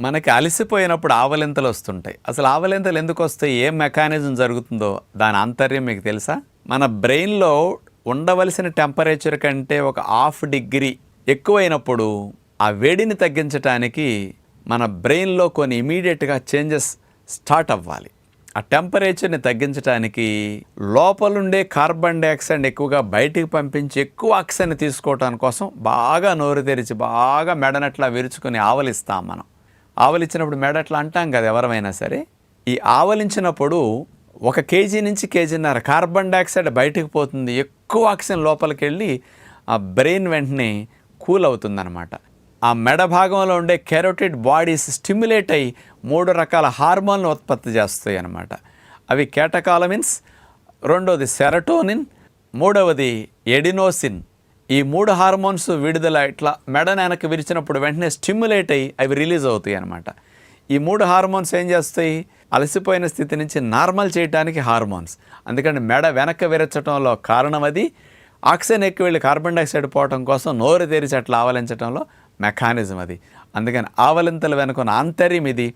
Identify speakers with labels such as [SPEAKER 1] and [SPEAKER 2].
[SPEAKER 1] మనకి అలసిపోయినప్పుడు ఆవలింతలు వస్తుంటాయి. అసలు ఆవలింతలు ఎందుకు వస్తాయి? ఏం మెకానిజం జరుగుతుందో దాని ఆంతర్యం మీకు తెలుసా? మన బ్రెయిన్లో ఉండవలసిన టెంపరేచర్ కంటే ఒక హాఫ్ డిగ్రీ ఎక్కువైనప్పుడు ఆ వేడిని తగ్గించడానికి మన బ్రెయిన్లో కొన్ని ఇమీడియట్గా చేంజెస్ స్టార్ట్ అవ్వాలి. ఆ టెంపరేచర్ని తగ్గించడానికి లోపలుండే కార్బన్ డైఆక్సైడ్ ఎక్కువగా బయటికి పంపించి ఎక్కువ ఆక్సిజన్ తీసుకోవటం కోసం బాగా నోరు తెరిచి బాగా మెడనట్లా విరుచుకొని ఆవలిస్తాం మనం. ఆవలిచ్చినప్పుడు మెడ అట్లా అంటాం కదా ఎవరమైనా సరే ఈ ఆవలించినప్పుడు ఒక కేజీ నుంచి కేజీన్నర కార్బన్ డైఆక్సైడ్ బయటకు పోతుంది ఎక్కువ ఆక్సిజన్ లోపలికి వెళ్ళి ఆ బ్రెయిన్ వెంటనే కూల్ అవుతుందన్నమాట. ఆ మెడ భాగంలో ఉండే కెరోటిడ్ బాడీస్ స్టిమ్యులేట్ అయ్యి మూడు రకాల హార్మోన్లు ఉత్పత్తి చేస్తాయి అన్నమాట అవి కేటకాలమిన్స్ రెండోది సెరటోనిన్ మూడవది ఎడినోసిన్. ఈ మూడు హార్మోన్స్ విడుదల ఇట్లా మెడ వెనక్కి విరిచినప్పుడు వెంటనే స్టిమ్యులేట్ అయ్యి అవి రిలీజ్ అవుతాయి అనమాట ఈ మూడు హార్మోన్స్ ఏం చేస్తాయి? అలసిపోయిన స్థితి నుంచి నార్మల్ చేయడానికి హార్మోన్స్. అందుకని మెడ వెనక్కి విరచడంలో కారణం అది. ఆక్సిజన్ ఎక్కువ వెళ్ళి కార్బన్ డైఆక్సైడ్ పోవటం కోసం నోరు తెరిచి అట్లా ఆవలించడంలో మెకానిజం అది. అందుకని ఆవలింతలు వెనుకున్న ఆంతర్యం ఇది.